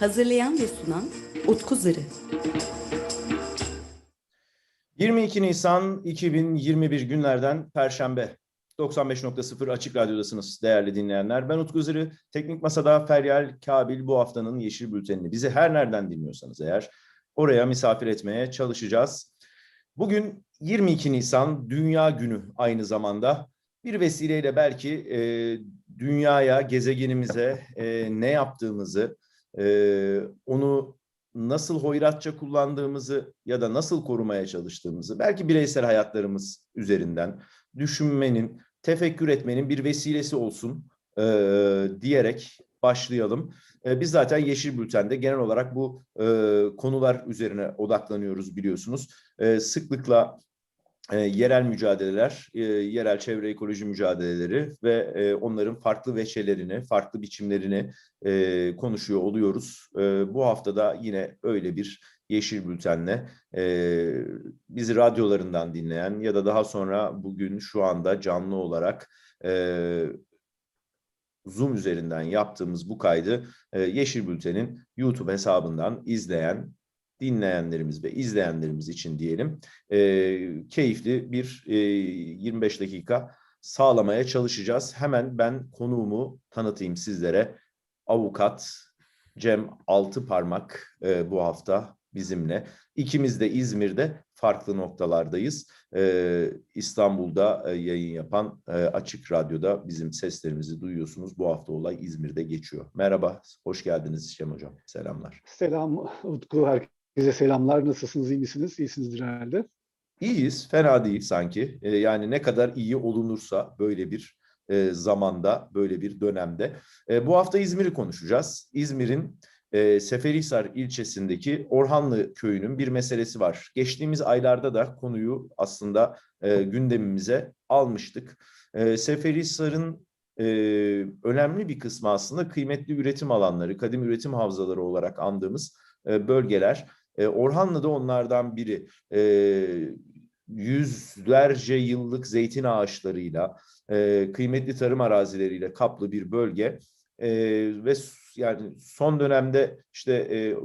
Hazırlayan ve sunan Utku Zırı. 22 Nisan 2021 günlerden Perşembe. 95.0 Açık Radyo'dasınız değerli dinleyenler. Ben Utku Zırı. Teknik Masa'da Feryal Kabil bu haftanın Yeşil Bülteni'ni bizi her nereden dinliyorsanız eğer oraya misafir etmeye çalışacağız. Bugün 22 Nisan Dünya Günü aynı zamanda. Bir vesileyle belki e, dünyaya, gezegenimize e, ne yaptığımızı, onu nasıl hoyratça kullandığımızı ya da nasıl korumaya çalıştığımızı belki bireysel hayatlarımız üzerinden düşünmenin, tefekkür etmenin bir vesilesi olsun e, diyerek başlayalım. E, biz zaten Yeşil Bülten'de genel olarak bu e, konular üzerine odaklanıyoruz biliyorsunuz. E, sıklıkla e, yerel mücadeleler, e, yerel çevre ekoloji mücadeleleri ve e, onların farklı veçelerini, farklı biçimlerini e, konuşuyor oluyoruz. E, bu haftada yine öyle bir Yeşil Bülten'le e, bizi radyolarından dinleyen ya da daha sonra bugün şu anda canlı olarak e, Zoom üzerinden yaptığımız bu kaydı e, Yeşil Bülten'in YouTube hesabından izleyen dinleyenlerimiz ve izleyenlerimiz için diyelim e, keyifli bir e, 25 dakika sağlamaya çalışacağız. Hemen ben konuğumu tanıtayım sizlere. Avukat Cem Altıparmak e, bu hafta bizimle. İkimiz de İzmir'de farklı noktalardayız. E, İstanbul'da e, yayın yapan e, Açık Radyo'da bizim seslerimizi duyuyorsunuz. Bu hafta olay İzmir'de geçiyor. Merhaba, hoş geldiniz Cem Hocam. Selamlar. Selam Utku, herkese selamlar. Nasılsınız, iyi misiniz? İyisinizdir herhalde. İyiyiz, fena değil sanki. E, yani ne kadar iyi olunursa böyle bir e, zamanda, böyle bir dönemde. E, bu hafta İzmir'i konuşacağız. İzmir'in e, Seferihisar ilçesindeki Orhanlı köyünün bir meselesi var. Geçtiğimiz aylarda da konuyu aslında gündemimize almıştık. Seferihisar'ın önemli bir kısmı aslında kıymetli üretim alanları, kadim üretim havzaları olarak andığımız bölgeler. E, Orhanlı da onlardan biri. E, yüzlerce yıllık zeytin ağaçlarıyla, e, kıymetli tarım arazileriyle kaplı bir bölge. E, ve yani son dönemde işte e,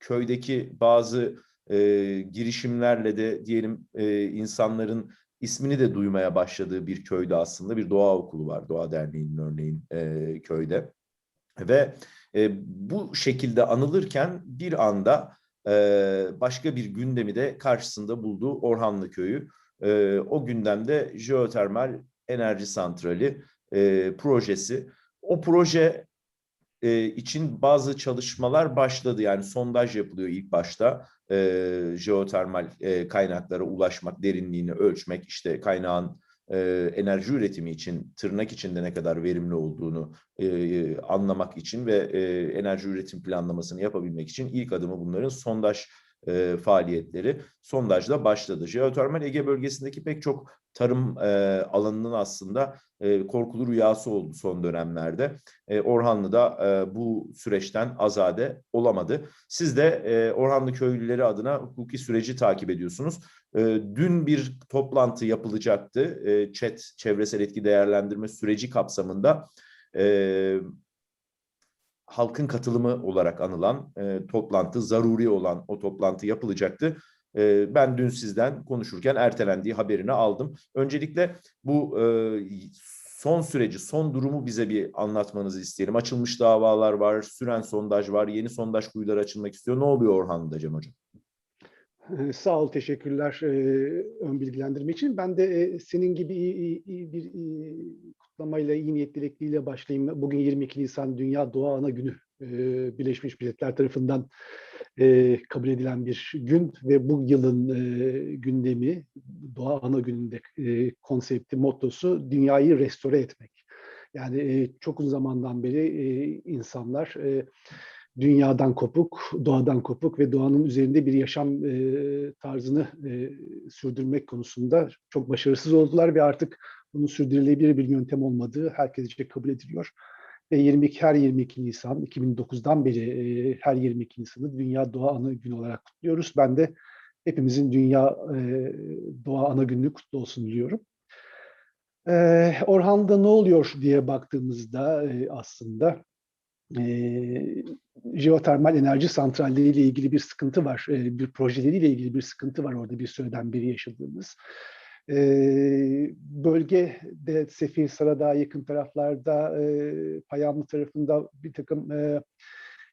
köydeki bazı e, girişimlerle de diyelim e, insanların ismini de duymaya başladığı bir köyde aslında bir doğa okulu var. Doğa Derneği'nin örneğin e, köyde. Ve e, bu şekilde anılırken bir anda başka bir gündemi de karşısında buldu Orhanlı Köyü. O gündemde jeotermal enerji santrali projesi. O proje için bazı çalışmalar başladı. Yani sondaj yapılıyor ilk başta. Jeotermal kaynaklara ulaşmak, derinliğini ölçmek, işte kaynağın e, enerji üretimi için tırnak içinde ne kadar verimli olduğunu e, anlamak için ve e, enerji üretim planlamasını yapabilmek için ilk adımı bunların sondaj e, faaliyetleri sondajla başladı. Jeotermal Ege bölgesindeki pek çok tarım e, alanının aslında e, korkulu rüyası oldu son dönemlerde. E, Orhanlı da e, bu süreçten azade olamadı. Siz de e, Orhanlı köylüleri adına hukuki süreci takip ediyorsunuz. E, dün bir toplantı yapılacaktı. E, ÇED, Çevresel Etki Değerlendirme Süreci kapsamında e, halkın katılımı olarak anılan e, toplantı, zaruri olan o toplantı yapılacaktı. E, ben dün sizden konuşurken ertelendiği haberini aldım. Öncelikle bu e, son süreci, son durumu bize bir anlatmanızı isteyelim. Açılmış davalar var, süren sondaj var, yeni sondaj kuyuları açılmak istiyor. Ne oluyor Orhan'da Cem Hocam? Sağ ol, teşekkürler ön bilgilendirme için. Ben de senin gibi iyi, iyi bir kutlamayla, iyi niyet dilekliğiyle başlayayım. Bugün 22 Nisan Dünya Doğa Ana Günü Birleşmiş Milletler tarafından kabul edilen bir gün ve bu yılın gündemi, Doğa Ana Günü'nde konsepti, mottosu dünyayı restore etmek. Yani e, çok uzun zamandan beri insanlar... dünyadan kopuk, doğadan kopuk ve doğanın üzerinde bir yaşam e, tarzını e, sürdürmek konusunda çok başarısız oldular ve artık bunun sürdürülebilir bir yöntem olmadığı herkesce kabul ediliyor. Ve 22 her 22 Nisan 2009'dan beri e, her 22 Nisan'ı Dünya Doğa Ana Günü olarak kutluyoruz. Ben de hepimizin Dünya e, Doğa Ana Günü kutlu olsun diliyorum. E, Orhan'da ne oluyor diye baktığımızda e, aslında e, jeotermal enerji santralleriyle ilgili bir sıkıntı var. E, bir projeleriyle ilgili bir sıkıntı var orada bir süreden beri yaşadığımız. E, bölgede Seferihisar'a daha yakın taraflarda e, Payamlı tarafında bir takım e,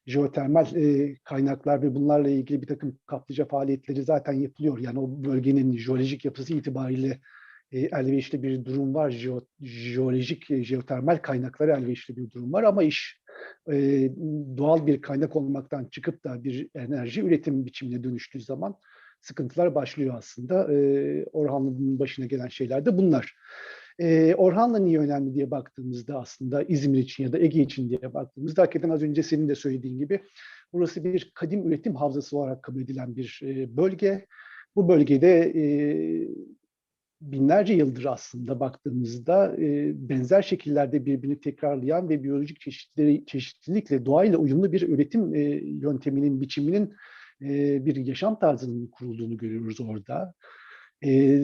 jeotermal e, kaynaklar ve bunlarla ilgili bir takım kaplıca faaliyetleri zaten yapılıyor. Yani o bölgenin jeolojik yapısı itibariyle e, elverişli bir durum var. Jeo, jeolojik, e, jeotermal kaynaklara elverişli bir durum var ama iş e, doğal bir kaynak olmaktan çıkıp da bir enerji üretim biçimine dönüştüğü zaman sıkıntılar başlıyor aslında. E, Orhanlı'nın başına gelen şeyler de bunlar. E, Orhanlı niye önemli diye baktığımızda aslında İzmir için ya da Ege için diye baktığımızda hakikaten az önce senin de söylediğin gibi burası bir kadim üretim havzası olarak kabul edilen bir e, bölge. Bu bölgede e, binlerce yıldır aslında baktığımızda e, benzer şekillerde birbirini tekrarlayan ve biyolojik çeşitleri, çeşitlilikle doğayla uyumlu bir üretim e, yönteminin, biçiminin e, bir yaşam tarzının kurulduğunu görüyoruz orada. E,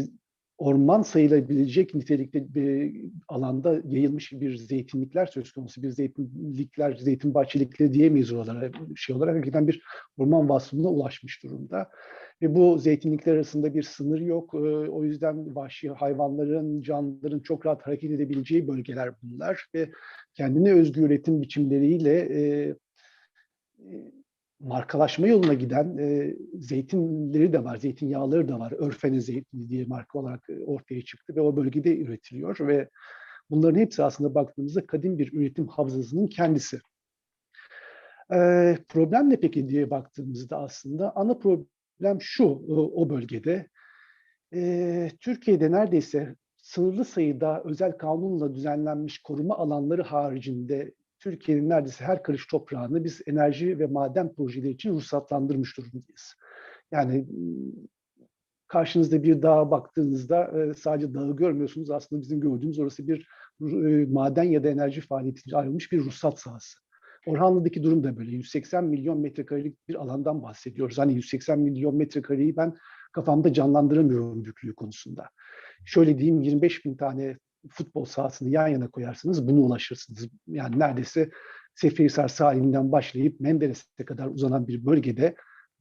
orman sayılabilecek nitelikte bir alanda yayılmış bir zeytinlikler söz konusu. Bir zeytinlikler, zeytin bahçelikleri diyemeyiz oralara. Şey olarak hakikaten bir orman vasfına ulaşmış durumda. Ve bu zeytinlikler arasında bir sınır yok. O yüzden vahşi hayvanların, canlıların çok rahat hareket edebileceği bölgeler bunlar. Ve kendine özgü üretim biçimleriyle e, markalaşma yoluna giden e, zeytinleri de var, zeytinyağları da var. Örfene zeytini diye marka olarak ortaya çıktı ve o bölgede üretiliyor ve bunların hepsi aslında baktığımızda kadim bir üretim havzasının kendisi. E, problem ne peki diye baktığımızda aslında ana problem şu o bölgede. E, Türkiye'de neredeyse sınırlı sayıda özel kanunla düzenlenmiş koruma alanları haricinde Türkiye'nin neredeyse her karış toprağını biz enerji ve maden projeleri için ruhsatlandırmış durumdayız. Yani karşınızda bir dağa baktığınızda sadece dağı görmüyorsunuz. Aslında bizim gördüğümüz orası bir maden ya da enerji faaliyeti ayrılmış bir ruhsat sahası. Orhanlı'daki durum da böyle. 180 milyon metrekarelik bir alandan bahsediyoruz. Hani 180 milyon metrekareyi ben kafamda canlandıramıyorum büyüklüğü konusunda. Şöyle diyeyim 25 bin tane futbol sahasını yan yana koyarsınız bunu ulaşırsınız. Yani neredeyse Seferihisar sahilinden başlayıp Menderes'e kadar uzanan bir bölgede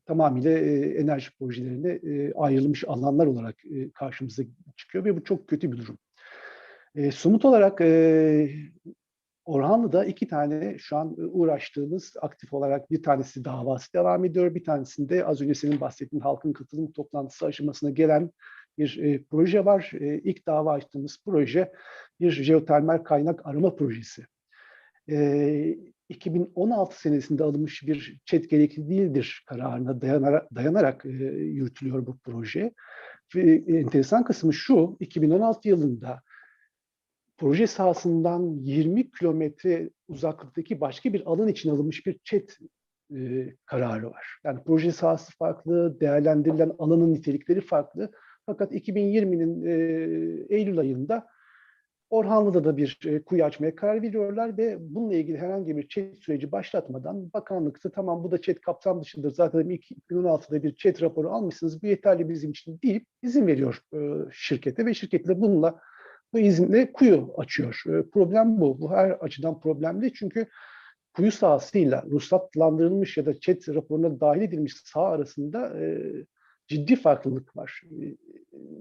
tamamıyla e, enerji projelerine e, ayrılmış alanlar olarak e, karşımıza çıkıyor ve bu çok kötü bir durum. E, somut olarak e, Orhanlı'da iki tane şu an uğraştığımız aktif olarak bir tanesi davası devam ediyor. Bir tanesinde az önce senin bahsettiğin halkın katılım toplantısı aşamasına gelen bir e, proje var. E, ilk dava açtığımız proje bir jeotermal kaynak arama projesi. E, 2016 senesinde alınmış bir çet gerekli değildir kararına dayanarak, dayanarak e, yürütülüyor bu proje. Ve enteresan kısmı şu, 2016 yılında proje sahasından 20 kilometre uzaklıktaki başka bir alan için alınmış bir çet e, kararı var. Yani proje sahası farklı, değerlendirilen alanın nitelikleri farklı. Fakat 2020'nin e, Eylül ayında Orhanlı'da da bir e, kuyu açmaya karar veriyorlar ve bununla ilgili herhangi bir chat süreci başlatmadan bakanlıkta tamam bu da chat kapsam dışındır zaten 2016'da bir chat raporu almışsınız bu yeterli bizim için deyip izin veriyor e, şirkete ve şirket de bununla bu izinle kuyu açıyor. E, problem bu. Bu her açıdan problemli çünkü kuyu sahasıyla ruhsatlandırılmış ya da chat raporuna dahil edilmiş saha arasında e, ciddi farklılık var.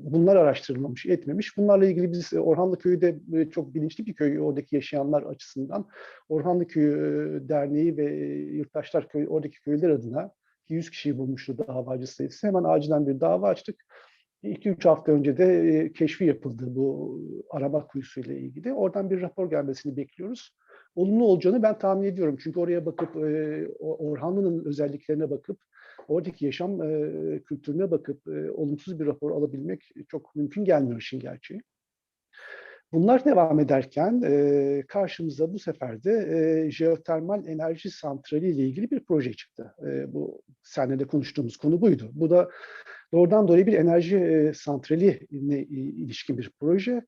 Bunlar araştırılmamış, etmemiş. Bunlarla ilgili biz Orhanlı Köyü de çok bilinçli bir köy oradaki yaşayanlar açısından. Orhanlı Köyü Derneği ve Yurttaşlar Köyü oradaki köyler adına 100 kişiyi bulmuştu davacı sayısı. Hemen acilen bir dava açtık. 2-3 hafta önce de keşfi yapıldı bu arama kuyusuyla ilgili. Oradan bir rapor gelmesini bekliyoruz. Olumlu olacağını ben tahmin ediyorum. Çünkü oraya bakıp Orhanlı'nın özelliklerine bakıp oradaki yaşam e, kültürüne bakıp e, olumsuz bir rapor alabilmek çok mümkün gelmiyor işin gerçeği. Bunlar devam ederken e, karşımıza bu sefer de e, jeotermal enerji santrali ile ilgili bir proje çıktı. E, bu seninle de konuştuğumuz konu buydu. Bu da doğrudan dolayı bir enerji e, santraline ilişkin bir proje.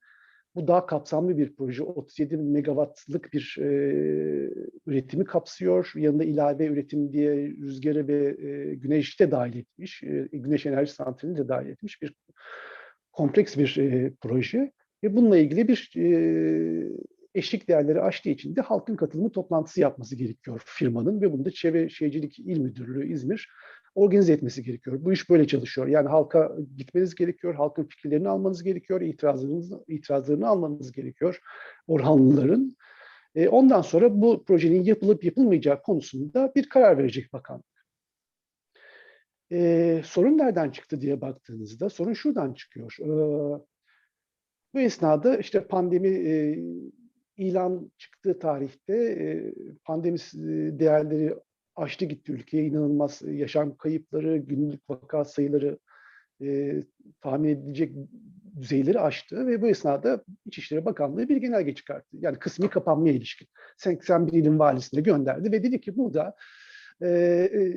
Bu daha kapsamlı bir proje. 37 megawattlık bir e, üretimi kapsıyor. Yanında ilave üretim diye rüzgarı ve e, güneşi de dahil etmiş. E, güneş enerji santralini de dahil etmiş bir kompleks bir e, proje. Ve bununla ilgili bir e, eşik değerleri aştığı için de halkın katılımı toplantısı yapması gerekiyor firmanın ve bunu da Çevre Şehircilik İl Müdürlüğü İzmir organize etmesi gerekiyor. Bu iş böyle çalışıyor. Yani halka gitmeniz gerekiyor, halkın fikirlerini almanız gerekiyor, itirazlarınızı, itirazlarını almanız gerekiyor Orhanlıların. E, ondan sonra bu projenin yapılıp yapılmayacağı konusunda bir karar verecek bakanlık. E, sorun nereden çıktı diye baktığınızda sorun şuradan çıkıyor. E, bu esnada işte pandemi e, ilan çıktığı tarihte e, pandemi e, değerleri aştı gitti ülkeye. inanılmaz yaşam kayıpları, günlük vaka sayıları e, tahmin edilecek düzeyleri aştı ve bu esnada İçişleri Bakanlığı bir genelge çıkarttı. Yani kısmi kapanmaya ilişkin. 81 ilin valisine gönderdi ve dedi ki burada e, e,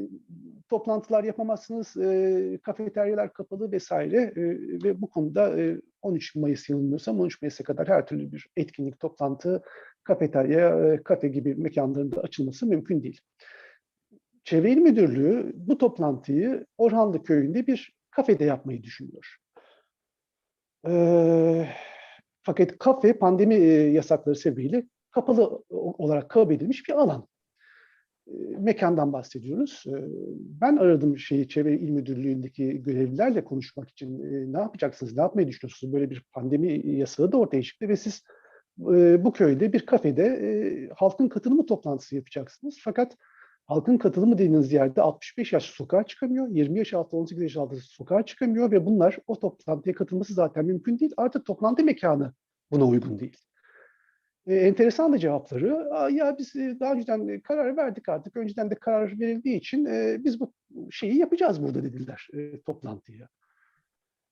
toplantılar yapamazsınız, e, kafeteryalar kapalı vesaire e, ve bu konuda e, 13 Mayıs yanılmıyorsam 13 Mayıs'a kadar her türlü bir etkinlik, toplantı, kafeterya, e, kafe gibi mekanların da açılması mümkün değil. Çevre İl Müdürlüğü bu toplantıyı Orhanlı Köyü'nde bir kafede yapmayı düşünüyor. Ee, fakat kafe pandemi e, yasakları sebebiyle kapalı olarak kabul edilmiş bir alan. Ee, mekandan bahsediyoruz. Ee, ben aradım şeyi Çevre İl Müdürlüğü'ndeki görevlilerle konuşmak için. Ee, ne yapacaksınız, ne yapmayı düşünüyorsunuz? Böyle bir pandemi yasağı da ortaya çıktı ve siz e, bu köyde bir kafede e, halkın katılımı toplantısı yapacaksınız. Fakat halkın katılımı dediğiniz yerde 65 yaş sokağa çıkamıyor, 20 yaş altı, 18 yaş altı sokağa çıkamıyor ve bunlar o toplantıya katılması zaten mümkün değil. Artık toplantı mekanı buna uygun değil. E, enteresan da cevapları. "Aa, Ya biz e, daha önceden e, karar verdik artık. Önceden de karar verildiği için e, biz bu şeyi yapacağız burada dediler toplantıyı.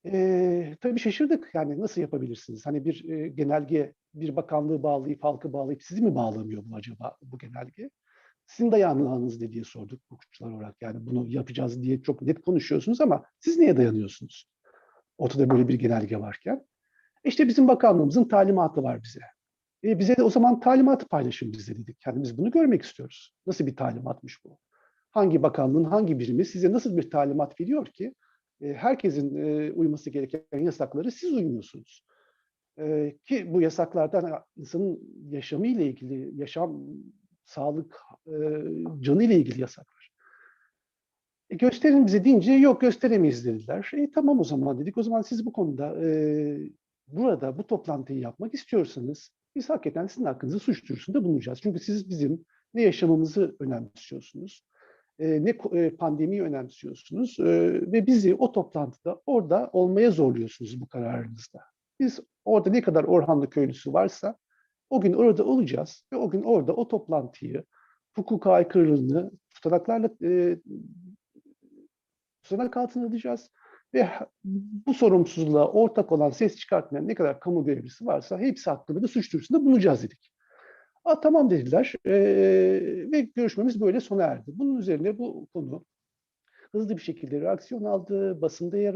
E, tabii şaşırdık. Yani nasıl yapabilirsiniz? Hani bir genelge, bir bakanlığı bağlayıp, halkı bağlayıp sizi mi bağlamıyor bu acaba bu genelge? Sizin dayanağınız ne diye sorduk hukukçular olarak. Yani bunu yapacağız diye çok net konuşuyorsunuz ama siz neye dayanıyorsunuz? Ortada böyle bir genelge varken. İşte bizim bakanlığımızın talimatı var bize. E bize de o zaman talimatı paylaşın bize dedik. Yani biz bunu görmek istiyoruz. Nasıl bir talimatmış bu? Hangi bakanlığın hangi birimi size nasıl bir talimat veriyor ki e, herkesin e, uyması gereken yasakları siz uymuyorsunuz. E, ki bu yasaklardan insanın yaşamı ile ilgili, yaşam, sağlık, e, canı ile ilgili yasaklar. E, gösterin bize deyince yok gösteremeyiz dediler. E, tamam o zaman dedik. O zaman siz bu konuda e, burada bu toplantıyı yapmak istiyorsanız biz hakikaten sizin hakkınızda suç duyurusunda bulunacağız. Çünkü siz bizim ne yaşamımızı önemsiyorsunuz, e, ne e, pandemiyi önemsiyorsunuz e, ve bizi o toplantıda orada olmaya zorluyorsunuz bu kararınızda. Biz orada ne kadar Orhanlı köylüsü varsa o gün orada olacağız ve o gün orada o toplantıyı, hukuka aykırılığını tutanaklarla e, tutanak altına alacağız ve bu sorumsuzluğa ortak olan ses çıkartmayan ne kadar kamu görevlisi varsa hepsi hakkında da suç duyurusunda bulunacağız dedik. Aa, tamam dediler Ee, ve görüşmemiz böyle sona erdi. Bunun üzerine bu konu hızlı bir şekilde reaksiyon aldı, basında yer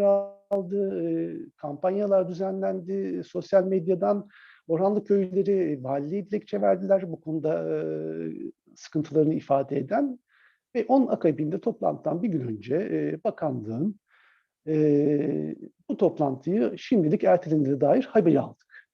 aldı, e, kampanyalar düzenlendi, sosyal medyadan Orhanlı köylüleri valiliğe dilekçe verdiler bu konuda e, sıkıntılarını ifade eden ve onun akabinde toplantıdan bir gün önce e, bakanlığın e, bu toplantıyı şimdilik ertelendiğine dair haberi aldık.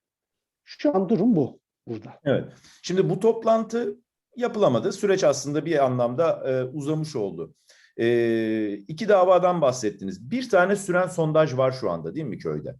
Şu an durum bu burada. Evet. Şimdi bu toplantı yapılamadı. Süreç aslında bir anlamda e, uzamış oldu. E, iki davadan bahsettiniz. Bir tane süren sondaj var şu anda değil mi köyde?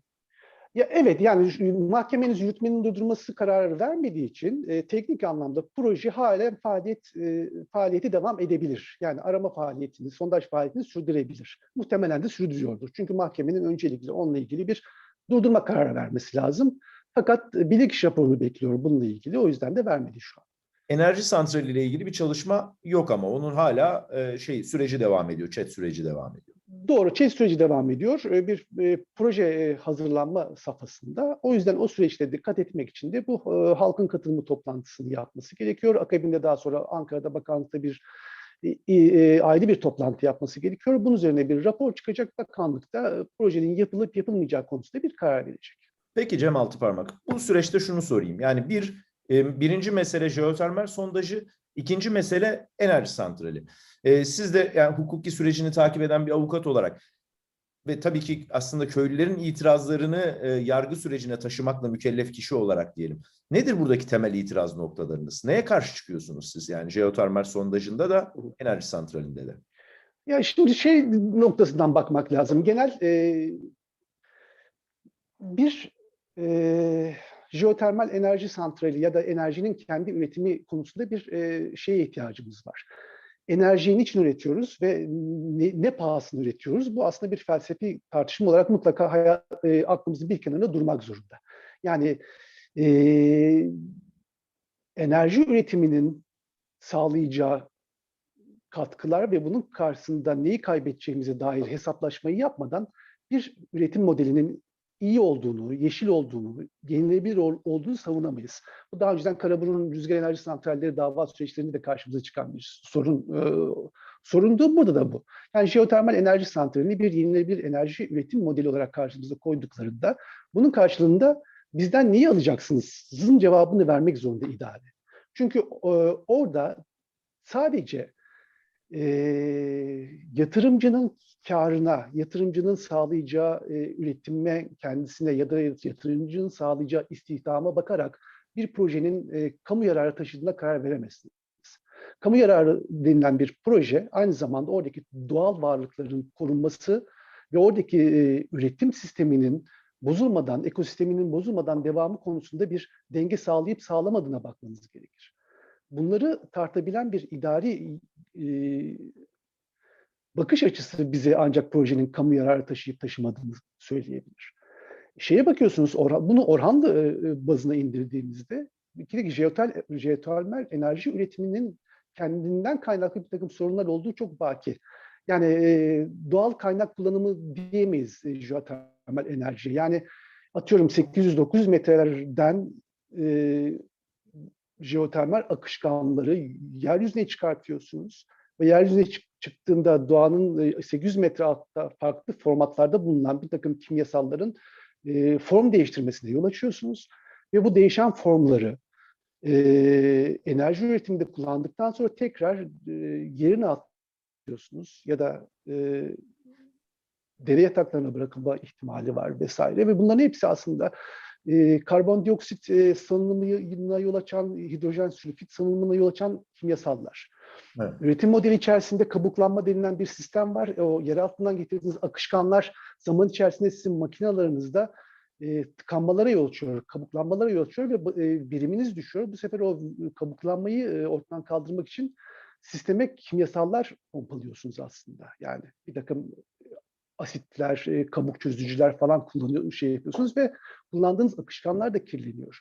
Ya evet yani mahkemenin yürütmenin durdurması kararı vermediği için e, teknik anlamda proje halen faaliyet e, faaliyeti devam edebilir. Yani arama faaliyetini, sondaj faaliyetini sürdürebilir. Muhtemelen de sürdürüyordur. Çünkü mahkemenin öncelikle onunla ilgili bir durdurma kararı vermesi lazım. Fakat e, bilirkişi raporunu bekliyor bununla ilgili. O yüzden de vermedi şu an. Enerji santrali ile ilgili bir çalışma yok ama onun hala e, şey süreci devam ediyor. Chat süreci devam ediyor. Doğru, ÇED süreci devam ediyor. Ee, Bir e, proje e, hazırlanma safhasında. O yüzden o süreçte dikkat etmek için de bu e, halkın katılımı toplantısını yapması gerekiyor. Akabinde daha sonra Ankara'da bakanlıkta bir ayrı bir toplantı yapması gerekiyor. Bunun üzerine bir rapor çıkacak. Bakanlıkta e, projenin yapılıp yapılmayacağı konusunda bir karar verecek. Peki Cem Altıparmak, bu süreçte şunu sorayım. Yani bir birinci mesele jeotermal sondajı, ikinci mesele enerji santrali. Siz de yani hukuki sürecini takip eden bir avukat olarak ve tabii ki aslında köylülerin itirazlarını yargı sürecine taşımakla mükellef kişi olarak diyelim. Nedir buradaki temel itiraz noktalarınız? Neye karşı çıkıyorsunuz siz yani jeotermal sondajında da enerji santralinde de? Ya şimdi şey noktasından bakmak lazım. Genel e, bir e, jeotermal enerji santrali ya da enerjinin kendi üretimi konusunda bir e, şeye ihtiyacımız var. Enerjiyi niçin üretiyoruz ve ne, ne pahasına üretiyoruz? Bu aslında bir felsefi tartışma olarak mutlaka hayat, e, aklımızın bir kenarında durmak zorunda. Yani e, enerji üretiminin sağlayacağı katkılar ve bunun karşısında neyi kaybedeceğimize dair hesaplaşmayı yapmadan bir üretim modelinin iyi olduğunu, yeşil olduğunu, yenilebilir ol- olduğunu savunamayız. Bu daha önceden Karaburun Rüzgar Enerji Santralleri dava süreçlerinde de karşımıza çıkan bir sorun. E, sorundu, burada da bu. Yani jeotermal enerji santralini bir yenilenebilir enerji üretim modeli olarak karşımıza koyduklarında bunun karşılığında bizden neyi alacaksınız? Sizin cevabını vermek zorunda idare. Çünkü e, orada sadece e, yatırımcının karına, yatırımcının sağlayacağı e, üretime kendisine ya da yatırımcının sağlayacağı istihdama bakarak bir projenin e, kamu yararı taşıdığına karar veremezsiniz. Kamu yararı denilen bir proje aynı zamanda oradaki doğal varlıkların korunması ve oradaki e, üretim sisteminin bozulmadan, ekosisteminin bozulmadan devamı konusunda bir denge sağlayıp sağlamadığına bakmanız gerekir. Bunları tartabilen bir idari e, bakış açısı bize ancak projenin kamu yararı taşıyıp taşımadığını söyleyebilir. Şeye bakıyorsunuz, Orhan, bunu Orhanlı e, bazına indirdiğimizde bir jeotel, jeotermal enerji üretiminin kendinden kaynaklı bir takım sorunlar olduğu çok baki. Yani e, doğal kaynak kullanımı diyemeyiz e, jeotermal enerji. Yani atıyorum 800-900 metrelerden e, jeotermal akışkanları yeryüzüne çıkartıyorsunuz ve yeryüzüne çık- çıktığında doğanın e, 800 metre altta farklı formatlarda bulunan bir takım kimyasalların e, form değiştirmesine yol açıyorsunuz ve bu değişen formları e, enerji üretiminde kullandıktan sonra tekrar e, yerine atıyorsunuz ya da e, dere yataklarına bırakılma ihtimali var vesaire ve bunların hepsi aslında e, karbondioksit e, salınımına yol açan, hidrojen sülfit salınımına yol açan kimyasallar. Evet. Üretim modeli içerisinde kabuklanma denilen bir sistem var. O yer altından getirdiğiniz akışkanlar zaman içerisinde sizin makinalarınızda e, tıkanmalara yol açıyor, kabuklanmalara yol açıyor ve e, biriminiz düşüyor. Bu sefer o kabuklanmayı e, ortadan kaldırmak için sisteme kimyasallar pompalıyorsunuz aslında. Yani bir takım asitler, e, kabuk çözücüler falan kullanıyor, şey yapıyorsunuz ve kullandığınız akışkanlar da kirleniyor.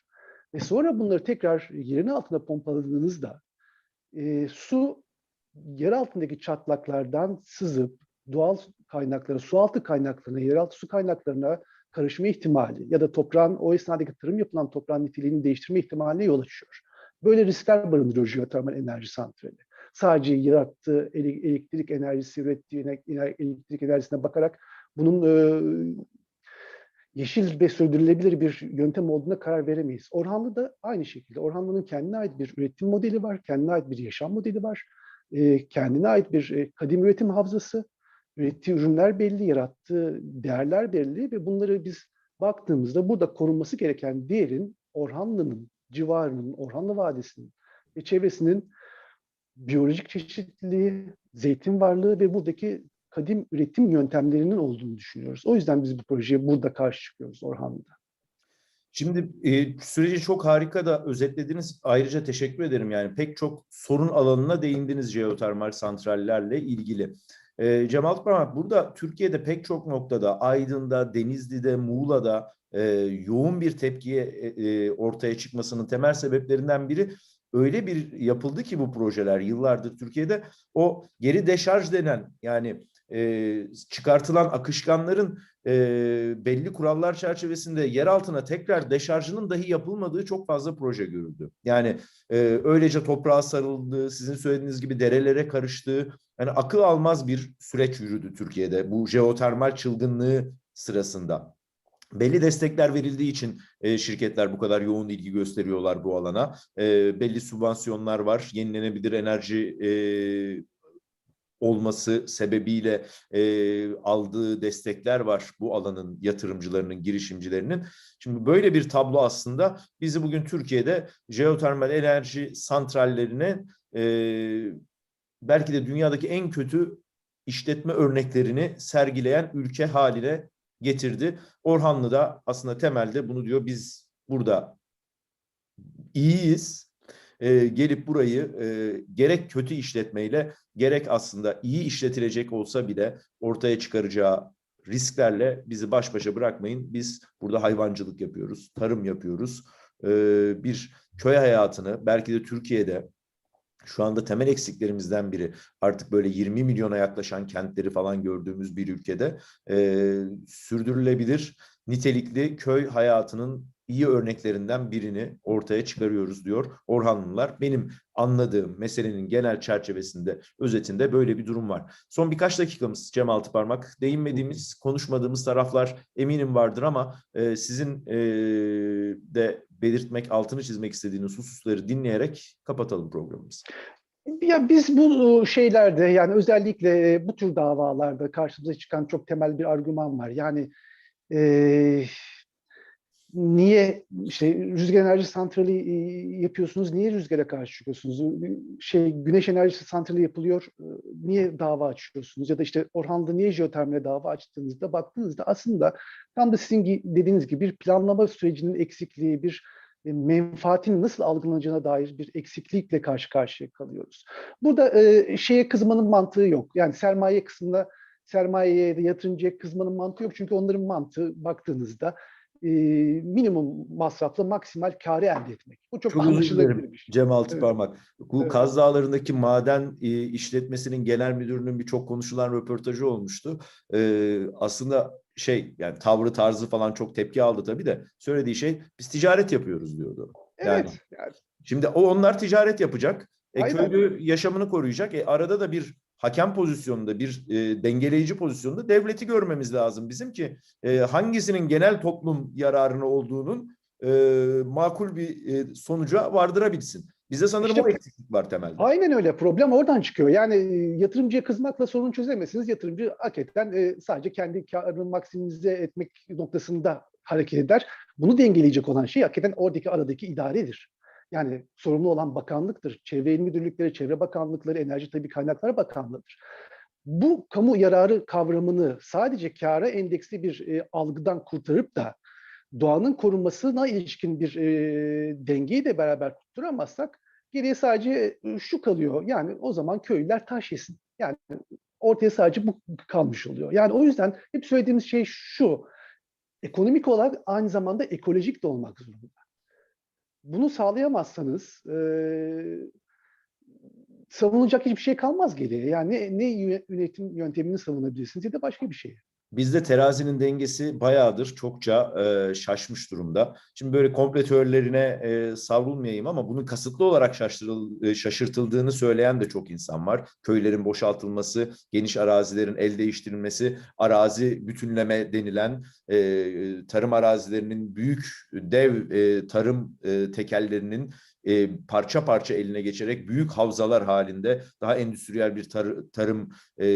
Ve sonra bunları tekrar yerin altına pompaladığınızda e, su yer altındaki çatlaklardan sızıp doğal kaynaklara, sualtı kaynaklarına, yeraltı su kaynaklarına karışma ihtimali ya da toprağın o esnadaki tarım yapılan toprağın niteliğini değiştirme ihtimaline yol açıyor. Böyle riskler barındırıyor jeotermal enerji santrali. Sadece yarattığı ele- elektrik enerjisi, ürettiği elektrik enerjisine bakarak bunun yeşil ve sürdürülebilir bir yöntem olduğuna karar veremeyiz. Orhanlı da aynı şekilde. Orhanlı'nın kendine ait bir üretim modeli var, kendine ait bir yaşam modeli var, kendine ait bir kadim üretim havzası, ürettiği ürünler belli, yarattığı değerler belli ve bunları biz baktığımızda burada korunması gereken değerin Orhanlı'nın civarının, Orhanlı Vadisi'nin ve çevresinin biyolojik çeşitliliği, zeytin varlığı ve buradaki kadim üretim yöntemlerinin olduğunu düşünüyoruz. O yüzden biz bu projeye burada karşı çıkıyoruz Orhanlı'da. Şimdi e, süreci çok harika da özetlediniz. Ayrıca teşekkür ederim. Yani pek çok sorun alanına değindiniz jeotermal santrallerle ilgili. E, Cemal Parmak, burada Türkiye'de pek çok noktada, Aydın'da, Denizli'de, Muğla'da e, yoğun bir tepkiye e, e, ortaya çıkmasının temel sebeplerinden biri öyle bir yapıldı ki bu projeler yıllardır Türkiye'de o geri deşarj denen yani e, çıkartılan akışkanların e, belli kurallar çerçevesinde yer altına tekrar deşarjının dahi yapılmadığı çok fazla proje görüldü. Yani e, öylece toprağa sarıldığı, sizin söylediğiniz gibi derelere karıştığı, yani akıl almaz bir süreç yürüdü Türkiye'de bu jeotermal çılgınlığı sırasında. Belli destekler verildiği için e, şirketler bu kadar yoğun ilgi gösteriyorlar bu alana. E, belli sübvansiyonlar var, yenilenebilir enerji e, olması sebebiyle e, aldığı destekler var bu alanın yatırımcılarının, girişimcilerinin. Şimdi böyle bir tablo aslında bizi bugün Türkiye'de jeotermal enerji santrallerine e, belki de dünyadaki en kötü işletme örneklerini sergileyen ülke haline getirdi. Orhanlı da aslında temelde bunu diyor biz burada iyiyiz. Ee, gelip burayı e, gerek kötü işletmeyle gerek aslında iyi işletilecek olsa bile ortaya çıkaracağı risklerle bizi baş başa bırakmayın. Biz burada hayvancılık yapıyoruz, tarım yapıyoruz. Ee, bir köy hayatını belki de Türkiye'de şu anda temel eksiklerimizden biri artık böyle 20 milyona yaklaşan kentleri falan gördüğümüz bir ülkede e, sürdürülebilir nitelikli köy hayatının iyi örneklerinden birini ortaya çıkarıyoruz diyor Orhanlılar. Benim anladığım meselenin genel çerçevesinde, özetinde böyle bir durum var. Son birkaç dakikamız Cem Altıparmak. Değinmediğimiz, konuşmadığımız taraflar eminim vardır ama e, sizin e, de belirtmek, altını çizmek istediğiniz hususları dinleyerek kapatalım programımızı. Ya biz bu şeylerde yani özellikle bu tür davalarda karşımıza çıkan çok temel bir argüman var. Yani e, niye işte rüzgar enerji santrali e, yapıyorsunuz, niye rüzgara karşı çıkıyorsunuz? Şey güneş enerjisi santrali yapılıyor, e, niye dava açıyorsunuz? Ya da işte Orhan'da niye jeotermale dava açtığınızda baktığınızda aslında tam da sizin dediğiniz gibi bir planlama sürecinin eksikliği, bir e, menfaatin nasıl algılanacağına dair bir eksiklikle karşı karşıya kalıyoruz. Burada e, şeye kızmanın mantığı yok. Yani sermaye kısmında sermayeye da yatırımcıya kızmanın mantığı yok. Çünkü onların mantığı baktığınızda e, minimum masrafla maksimal karı elde etmek. Bu çok, Çok anlaşılabilir bir şey. Cem Altıparmak. Evet. Bu Evet. Kaz Dağları'ndaki maden e, işletmesinin genel müdürünün birçok konuşulan röportajı olmuştu. E, aslında şey yani tavrı tarzı falan çok tepki aldı tabii de söylediği şey biz ticaret yapıyoruz diyordu. Yani Evet. Yani, Şimdi o onlar ticaret yapacak. E, Aynen. köylü yaşamını koruyacak. E, arada da bir hakem pozisyonunda, bir e, dengeleyici pozisyonda devleti görmemiz lazım bizim ki e, hangisinin genel toplum yararına olduğunun e, makul bir e, sonuca vardırabilsin. Bizde sanırım İşte- o eksiklik var temelde. Aynen öyle. Problem oradan çıkıyor. Yani e, yatırımcıya kızmakla sorun çözemezsiniz. Yatırımcı hakikaten e, sadece kendi karını maksimize etmek noktasında hareket eder. Bunu dengeleyecek olan şey hakikaten oradaki aradaki idaredir. Yani sorumlu olan bakanlıktır. Çevre İl Müdürlükleri, Çevre Bakanlıkları, Enerji Tabii Kaynaklar Bakanlığı'dır. Bu kamu yararı kavramını sadece kâra endeksli bir e, algıdan kurtarıp da doğanın korunmasına ilişkin bir e, dengeyi de beraber tutturamazsak geriye sadece e, şu kalıyor. Yani o zaman köylüler taş yesin. Yani ortaya sadece bu kalmış oluyor. Yani o yüzden hep söylediğimiz şey şu. Ekonomik olarak aynı zamanda ekolojik de olmak zorunda. Bunu sağlayamazsanız e, savunulacak hiçbir şey kalmaz geriye. Yani ne, ne yö- yönetim yöntemini savunabilirsiniz ya da başka bir şey. Bizde terazinin dengesi bayağıdır çokça e, şaşmış durumda. Şimdi böyle komplo teorilerine e, savrulmayayım ama bunun kasıtlı olarak şaştırıl, e, şaşırtıldığını söyleyen de çok insan var. Köylerin boşaltılması, geniş arazilerin el değiştirilmesi, arazi bütünleme denilen e, tarım arazilerinin büyük dev e, tarım e, tekellerinin e, parça parça eline geçerek büyük havzalar halinde daha endüstriyel bir tar- tarım e,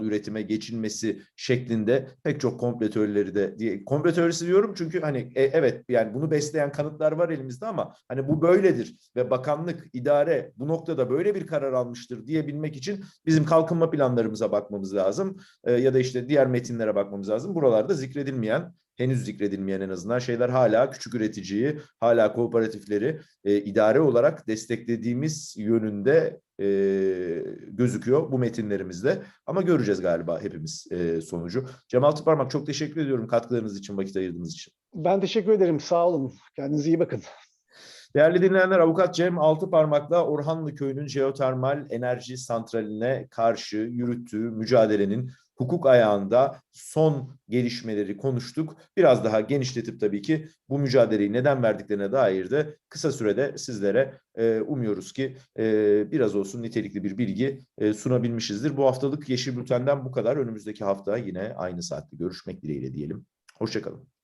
üretime geçilmesi şeklinde pek çok komplo teorileri de diye komplo teorisi diyorum çünkü hani e, evet yani bunu besleyen kanıtlar var elimizde ama hani bu böyledir ve bakanlık idare bu noktada böyle bir karar almıştır diyebilmek için bizim kalkınma planlarımıza bakmamız lazım E, ya da işte diğer metinlere bakmamız lazım. Buralarda zikredilmeyen henüz zikredilmeyen en azından şeyler hala küçük üreticiyi, hala kooperatifleri e, idare olarak desteklediğimiz yönünde e, gözüküyor bu metinlerimizde. Ama göreceğiz galiba hepimiz e, sonucu. Cemal Tıparmak çok teşekkür ediyorum katkılarınız için, vakit ayırdığınız için. Ben teşekkür ederim. Sağ olun. Kendinize iyi bakın. Değerli dinleyenler, Avukat Cem Altıparmak'la Orhanlı Köyü'nün jeotermal enerji santraline karşı yürüttüğü mücadelenin hukuk ayağında son gelişmeleri konuştuk. Biraz daha genişletip tabii ki bu mücadeleyi neden verdiklerine dair de kısa sürede sizlere e, umuyoruz ki e, biraz olsun nitelikli bir bilgi e, sunabilmişizdir. Bu haftalık Yeşil Bülten'den bu kadar. Önümüzdeki hafta yine aynı saatte görüşmek dileğiyle diyelim. Hoşçakalın.